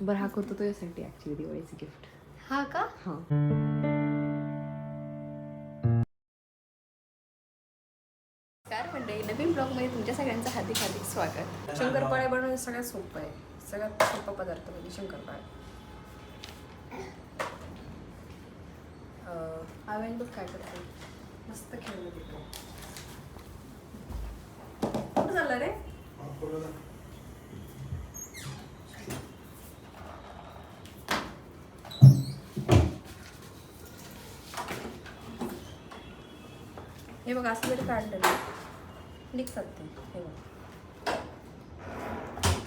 बरं हा करतो तो यासाठी ऍक्च्युली दिवाळीचं गिफ्ट हा का? हा. नमस्कार मंडळी नवीन ब्लॉगमध्ये तुमच्या सगळ्यांचं हार्दिक हार्दिक स्वागत शंकरपाळे बनवणं सगळ्यात सोपं आहे. सगळ्यात सोपा पदार्थ म्हणजे शंकरपाळे. अं, आव्यान बघ काय करते. मस्त खेळलं देतो. कुठं झालं रे? हे बघ असं जरी काढलं ना निघतात ते. हे बघ.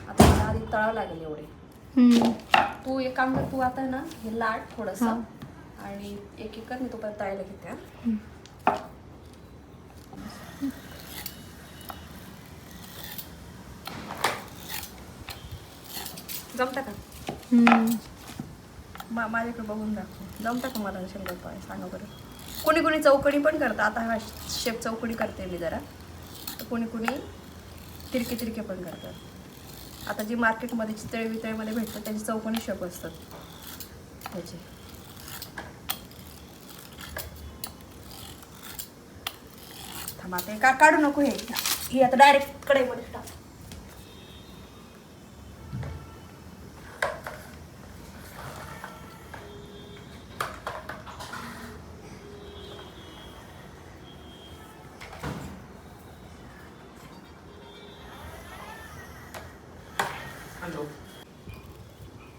आता मला आधी तळावं लागेल एवढे. तू एक काम कर तू आता ना हे लाट थोडस. आणि एक एक कर मी तोपर्यंत तळायला घेते हा. जमतं का? माझ्याकडे बघून दाखव. जमतं का मला शंकरपाळे सांगा बरं. कोणी कोणी चौकडी पण करतं आता हा शेप चौकडी करते मी जरा. तर कोणी कोणी तिरके तिरके पण करतात. आता जी मार्केटमध्ये चितळे वितळेमध्ये भेटतात त्यांची चौकणी शेप असतात. त्याचे. थांबा आता का काढू नको हे. ही आता डायरेक्ट कढईमध्ये टाक.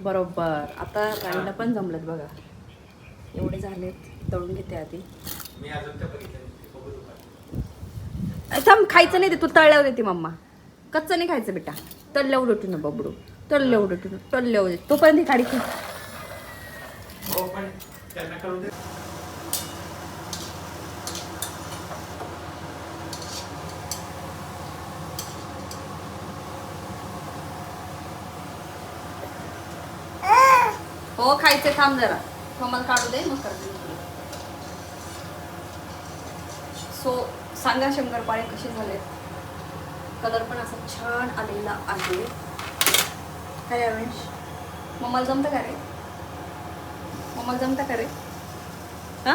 बरोबर. आता राणीला पण जमलेत बघा. एवढे झालेत तळून घेते आधी. थांब खायचं नाही ते तू तळल्यावर देते मम्मा. कच्चं नाही खायचं बेटा. तळल्यावर उलटू ना बबडू. तळल्यावर उलटू ना तळल्यावर तोपर्यंत ही काढी खा. हो खायचं थांब जरा. मम्माला काढू दे मग करते. सो सांगा शंकरपाळे कसे झाले? कलर पण असा छान आलेला आहे. काय रमेश? मम्माला जमतं का रे? मम्माला जमतं का रे? हा?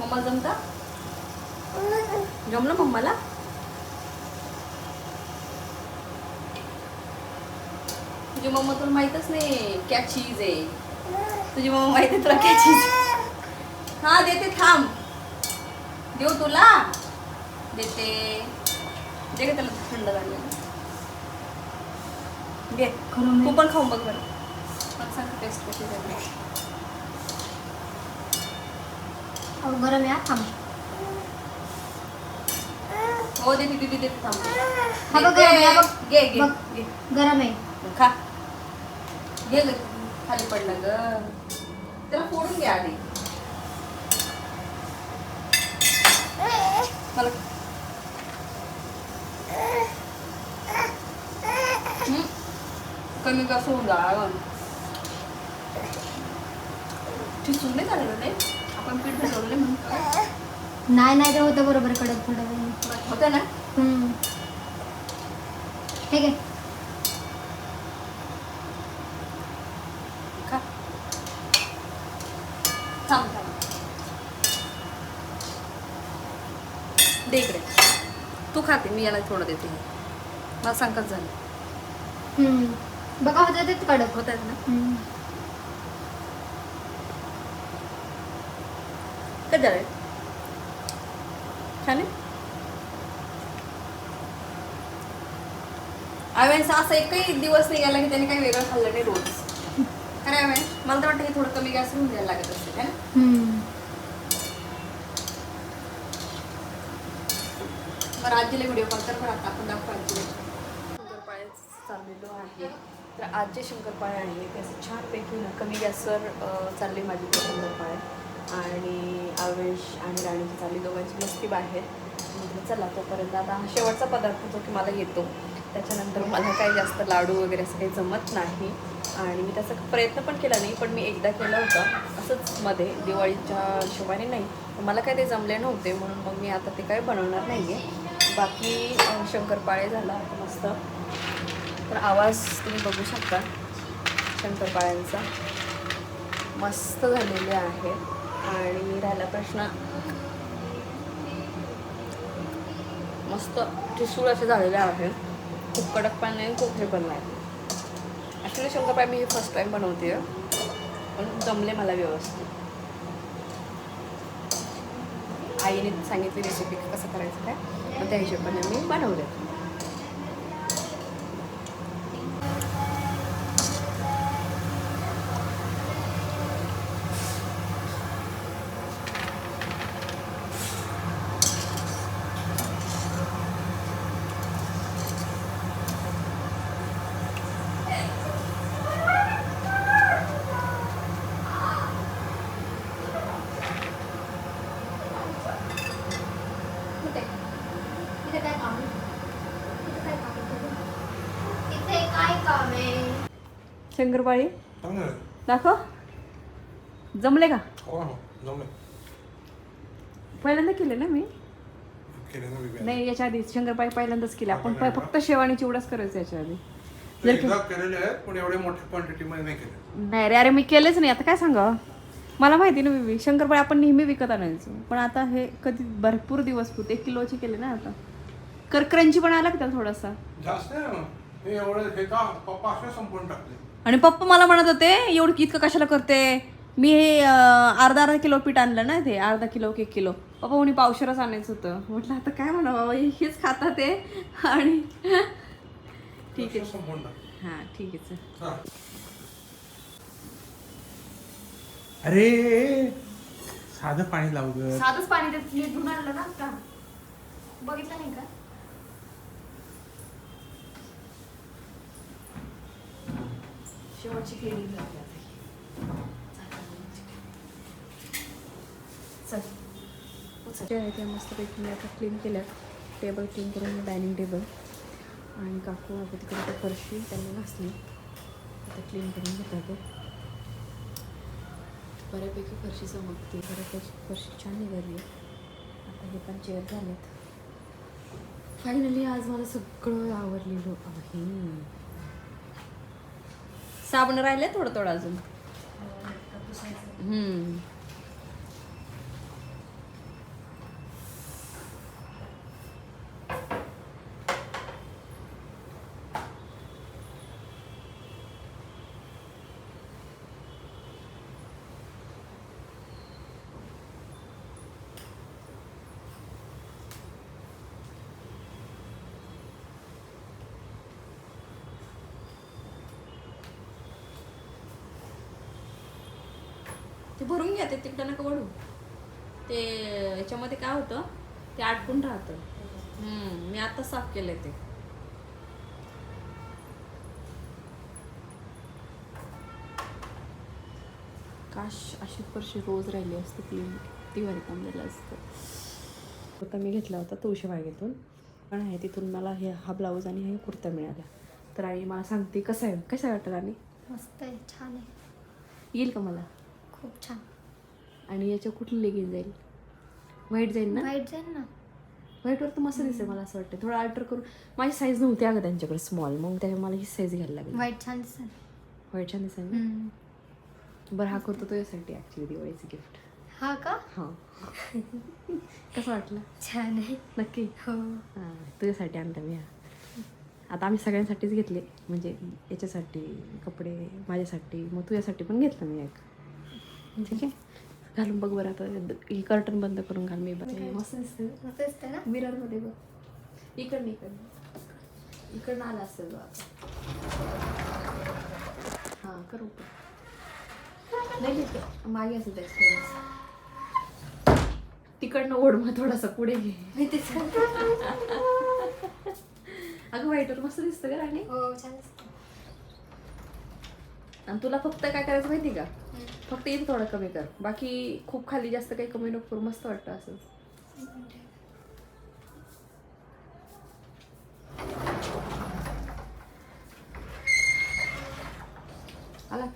मम्माला जमतं? जमलं मम्माला? तुझी मम्मा तुला माहीतच नाही क्या चीज आहे. तुझी मम्मा माहीत आहे तुला क्या चीज हा देते थांब. देऊ तुला. देते. दे का त्याला थंड घे करून तू पण खाऊन बघ बरं. मला सांग टेस्ट कशी झाली. गरम या थांब. हो दे दे दे दे थांब. गरम आहे. खा. घे ग खाली पडलं ग. त्याला फोडून घ्या आधी. मला. कमी कसं होऊन जा ठिसून नाही झालं ते? आपण पीठ भिजवलं म्हणून काय? नाही नाही ते होतं बरोबर कडक थोडं होतं ना? हम्म. ठीक आहे थांब थांब. दे इकडे. तू खाते मी याला थोडं देते. मला सांगत झालं. बघा होतं तेच कडक. होत आहेत ना. काय झालंय छान आहे आव्यांचा असा एकही दिवस नाही गेला की त्याने काही वेगळं खाल्लं नाही रोज. खरं आहे मला तर वाटतं हे थोडं कमी गॅस होऊन द्यायला लागत असेल है ना? बरं आजीला व्हिडिओ कॉल तर बरं आता आपण दाखवू आजीला. शंकरपाळे चाललेलो आहे. तर आज जे शंकरपाळे आहे. ते असं छानपैकी ना कमी गॅसवर चालली माझी ते शंकरपाळे. आणि आवेश आणि राणीची चालली दोघांची मस्ती बाहेर. म्हटलं चला तोपर्यंत आता हा शेवटचा पदार्थ जो की मला येतो त्याच्यानंतर मला काही जास्त लाडू वगैरे असं काही जमत नाही. आणि मी त्याचा प्रयत्न पण केला नाही पण मी एकदा केला होता. असंच मध्ये दिवाळीच्या हिशोबाने नाही मला काय ते जमले नव्हते म्हणून मग मी आता ते काय बनवणार नाही आहे बाकी शंकरपाळे झाला मस्त. तर आवाज तुम्ही बघू शकता शंकरपाळ्यांचा. मस्त झालेले आहे. आणि राहिला प्रश्न. मस्त ठिसूळ असे झालेले आहे खूप कडक पण नाही खूप हे पण नाही. ॲक्च्युली शंकरपाळी मी फर्स्ट टाईम बनवते. पण जमले मला व्यवस्थित. आईने सांगितली रेसिपी कसं करायचं काय? मग त्या हिशोबाने मी बनवले कुठे इथे काय काम आहे? इथे काय काम आहे तुझं? इथे काय काम आहे शंकरपाळी दाखव. जमले का? हो जमलं. पहिल्यांदा केले ना मी? केले ना मी नाही याच्या आधी शंकरपाळी पहिल्यांदाच केले. आपण फक्त शेवाणी चिवडाच करायचं याच्या आधी. नाही रे अरे मी केलेच नाही. आता काय सांगा? मला माहिती ना मी शंकरपाळी आपण नेहमी विकत आणायचो. पण आता हे कधी भरपूर दिवस पुरते. एक किलोचे केले ना आता. करकरांची पण आला का त्याला थोडासा? जास्त नाही ना. हे एवढे हे का? पाचशे संपवून टाकले. आणि पप्पा मला म्हणत होते एवढं इतकं कशाला करते? मी हे अर्धा अर्धा किलो पीठ आणलं ना ते अर्धा किलो एक किलो. पप्पा म्हणे पावशेरच आणायचं होतं. म्हटलं आता काय म्हणा बाबा हे- हेच खाता ते. आणि ठीक आहे. हां ठीक आहे हा. अरे साधं पाणी लावू साधंच पाणी देत मी धुवून आणलं ना आता. बघितलं नाही का? शेवटची केली झाली आता चल जे आहे त्या मस्तपैकी मी आता क्लीन केल्या टेबल क्लीन करून डायनिंग टेबल आणि काकू आता तिकडे ते फरशी त्यांना घासली आता क्लीन करून घेतात ते बऱ्यापैकी फरशी चमकते बऱ्यापैकी फरशी छान निघाली आता हे पण चेअर झालेत फायनली आज मला सगळं आवडलेलं आहे साबण राहिले थोडं थोडं अजून हम्म. भरून घ्या ते तिकडं नका वळू. ते याच्यामध्ये काय होतं ते अडकून राहतं. हम्म, मी आता साफ केलंय ते. काश अशी फरशी रोज राहिली असते ती ती भारी काम झालं असतं. आता मी घेतला होता तुळशीबागेतून पण आहे तिथून मला हे हा ब्लाऊज आणि हे कुर्ता मिळाला. तर आई मला सांगते कसं आहे? कसं वाटेल आणि मस्त आहे छान आहे. येईल का मला? खूप छान. आणि याच्या कुठली लेगिन जाईल? व्हाईट जाईल ना? वाईट जाईल ना. व्हाईटवर तर मस्त दिसेल मला असं वाटतं थोडं अल्टर करून. माझी साईज नव्हती अगं त्यांच्याकडे स्मॉल मग त्याच्या मला ही साईज घ्यायला लागली. वाईट छान दिसेल. व्हाईट छान दिसेल ना. बरं हा करतो तो यासाठी ॲक्च्युली दिवाळीचं गिफ्ट हा का? हां. कसं वाटलं? छान आहे. नक्की? हो. हां तुझ्यासाठी आणलं मी हा. आता आम्ही सगळ्यांसाठीच घेतले. म्हणजे याच्यासाठी कपडे माझ्यासाठी मग तुझ्यासाठी पण घेतलं मी एक. ठीक आहे. घालून बघ बरं आता. ही कर्टन बंद करून घाल मी बघ मस्त दिसते मस्त दिसते ना? मिररमध्ये बघ. इकडनं इकडनं. इकडनं आला असेल बघ आता. हां कर नाही नाही ते मागे असेल त्याच तिकडनं ओढ मग थोडासा पुढे घे. मी तेच अगं व्हाईटवर मस्त दिसतं का राणी. हो छान दिसते आणि तुला फक्त काय करायचं माहिती का? फक्त इथे थोडं कमी कर. बाकी खूप खाली जास्त काही कमी नको करू मस्त वाटतं असं. आला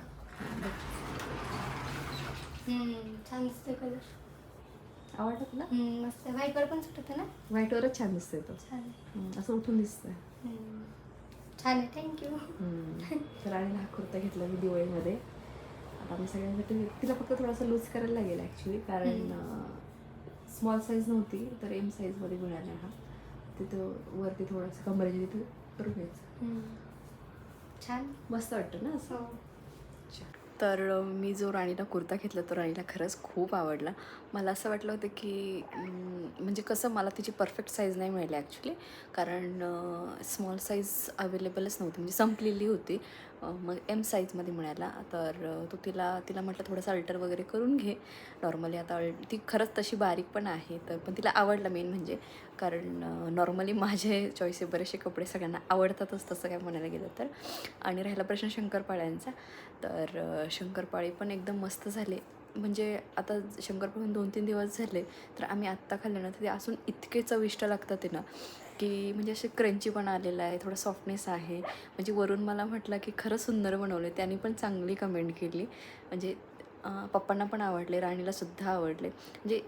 छान दिसते कलर आवडला तुला मस्त. व्हाईट वर पण सुटत ना? व्हाईटवरच छान दिसतोय तो. छान असं उठून दिसतंय. छान आहे. थँक्यू तर आणि हा कुर्ता घेतला मी दिवाळीमध्ये. आता मी सगळ्यांसाठी तिला फक्त थोडासा लूज करायला लागेल ॲक्च्युली कारण स्मॉल साईज नव्हती तर एम साईजमध्ये मिळाला हा. तिथं वरती थोडंसं कमरेच्या तिथं करून घ्यायचं. छान. मस्त वाटतं ना असं? हो. तर मी जो राणीला कुर्ता घेतला तो राणीला खरंच खूप आवडला. मला असं वाटलं होतं की म्हणजे कसं मला तिची परफेक्ट साईज नाही मिळाली ॲक्च्युली कारण स्मॉल साईज अवेलेबलच नव्हती म्हणजे संपलेली होती. मग एम साईजमध्ये मिळाला तर तू तो तिला तिला म्हटलं थोडंसं अल्टर वगैरे करून घे. नॉर्मली आता अल ती खरंच तशी बारीक पण आहे तर पण तिला आवडला मेन म्हणजे कारण नॉर्मली माझे चॉईस बरेचसे कपडे सगळ्यांना आवडतातच तसं काय म्हणायला गेलं तर. आणि राहिला प्रश्न शंकरपाळ्यांचा. तर शंकरपाळे शंकरपाळी पण एकदम मस्त झाले. म्हणजे आता शंकरपाळी दोन तीन दिवस झाले तर आम्ही आत्ता खाल्ले ना तर ते असून इतके चविष्ट लागतात ते ना की म्हणजे असे क्रंची पण आलेलं आहे थोडा सॉफ्टनेस आहे. म्हणजे वरून मला म्हटलं की खरं सुंदर बनवले त्याने पण चांगली कमेंट केली. म्हणजे पप्पांना पण आवडले राणीला सुद्धा आवडले. म्हणजे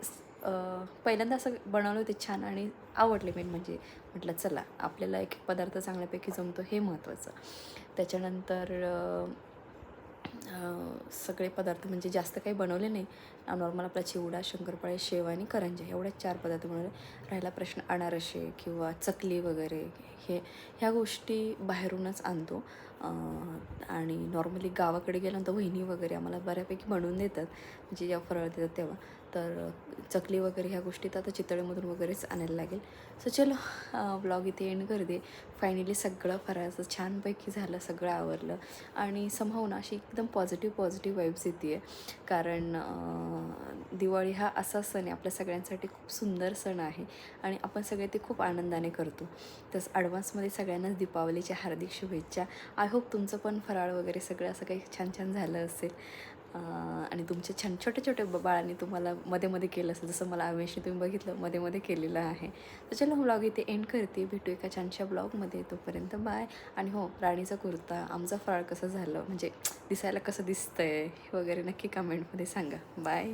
पहिल्यांदा असं बनवलं होते छान आणि आवडले मेन म्हणजे. म्हटलं चला आपल्याला एक पदार्थ चांगल्यापैकी जमतो हे महत्त्वाचं त्याच्यानंतर सगळे पदार्थ म्हणजे जास्त काही बनवले नाही. नॉर्मल आपला चिवडा शंकरपाळे शेव आणि करंजे एवढ्या चार पदार्थ बनवले. राहिला प्रश्न अनारसे किंवा चकली वगैरे. हे ह्या गोष्टी बाहेरूनच आणतो. आणि नॉर्मली गावाकडे गेल्यानंतर वहिनी वगैरे आम्हाला बऱ्यापैकी बनवून देतात. म्हणजे जेव्हा फराळ देतात तेव्हा. तर चकली वगैरे ह्या गोष्टी तर आता चितळेमधून वगैरेच आणायला लागेल. सो चलो ब्लॉग इथे एंड करते. फायनली सगळं फराळाचं छानपैकी झालं सगळं आवरलं. आणि समहाव ना अशी एकदम पॉझिटिव्ह पॉझिटिव्ह वाईब्स येते आहे कारण दिवाळी हा असा सण आहे आपल्या सगळ्यांसाठी खूप सुंदर सण आहे. आणि आपण सगळे ते खूप आनंदाने करतो. तसं ॲडव्हान्समध्ये सगळ्यांनाच दीपावलीच्या हार्दिक शुभेच्छा. आय होप तुमचं पण फराळ वगैरे सगळं असं काही छान छान झालं असेल. आणि तुमचे छान छोटे छोटे बाळांनी तुम्हाला मध्ये मध्ये केलं असेल. जसं मला आवेशने तुम्ही बघितलं मध्ये मध्ये केलेलं आहे. तर चलो ब्लॉग इथे एंड करते. भेटू एका छानशा ब्लॉगमध्ये तोपर्यंत बाय आणि हो राणीचा कुर्ता आमचा फराळ कसं झालं? म्हणजे दिसायला कसं दिसतंय? हे वगैरे नक्की कमेंटमध्ये सांगा. बाय